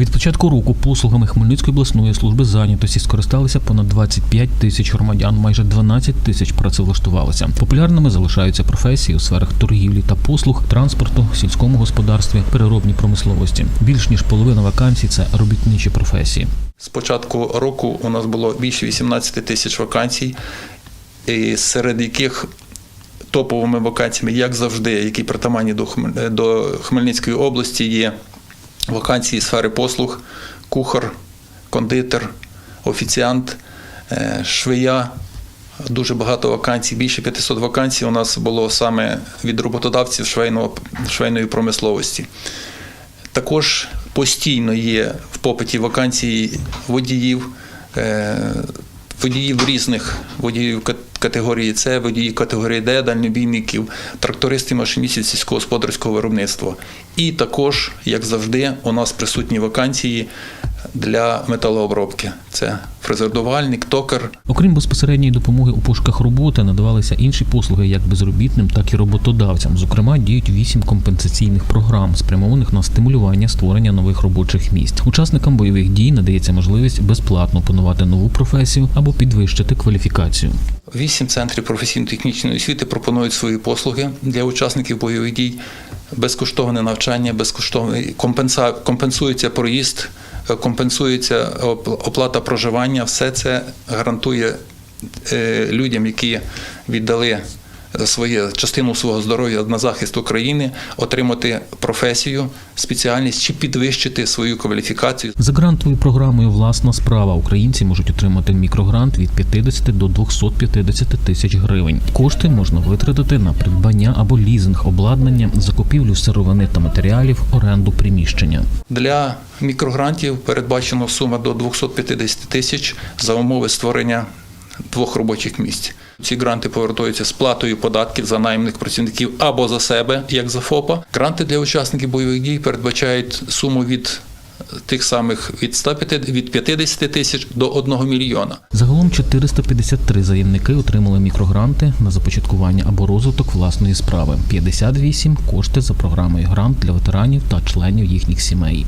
Від початку року послугами Хмельницької обласної служби зайнятості скористалися понад 25 тисяч громадян, майже 12 тисяч працевлаштувалися. Популярними залишаються професії у сферах торгівлі та послуг, транспорту, сільському господарстві, переробній промисловості. Більш ніж половина вакансій це робітничі професії. З початку року у нас було більше 18 тисяч вакансій, серед яких топовими вакансіями, як завжди, які притаманні до Хмельницької області, є вакансії сфери послуг, кухар, кондитер, офіціант, е, швея. Дуже багато вакансій, більше 500 вакансій у нас було саме від роботодавців швейного, швейної промисловості. Також постійно є в попиті вакансії водіїв, е, водіїв різних водіїв категорії С, водії категорії Д, дальнобійників, трактористи, машиністів сільськогосподарського виробництва. І також, як завжди, у нас присутні вакансії для металообробки. Це фрезердувальник, токар, Окрім безпосередньої допомоги у пошуках роботи, надавалися інші послуги як безробітним, так і роботодавцям. Зокрема, діють вісім компенсаційних програм, спрямованих на стимулювання створення нових робочих місць. Учасникам бойових дій надається можливість безплатно опанувати нову професію або підвищити кваліфікацію. Вісім центрів професійно-технічної освіти пропонують свої послуги для учасників бойових дій, безкоштовне навчання, безкоштовне компенса, компенсується проїзд, компенсується оп- оплата проживання. Все це гарантує е, людям, які віддали своє частину свого здоров'я на захист України, отримати професію, спеціальність чи підвищити свою кваліфікацію. За грантовою програмою Власна справа українці можуть отримати мікрогрант від 50 до 250 тисяч гривень. Кошти можна витратити на придбання або лізинг обладнання, закупівлю сировини та матеріалів, оренду приміщення. Для мікрогрантів передбачено сума до 250 тисяч за умови створення двох робочих місць. Ці гранти повертаються з платою податків за наймних працівників або за себе, як за ФОПа. Гранти для учасників бойових дій передбачають суму від тих самих від 150 від 50 тисяч до 1 мільйона. Загалом 453 заявники отримали мікрогранти на започаткування або розвиток власної справи. 58 – кошти за програмою грант для ветеранів та членів їхніх сімей.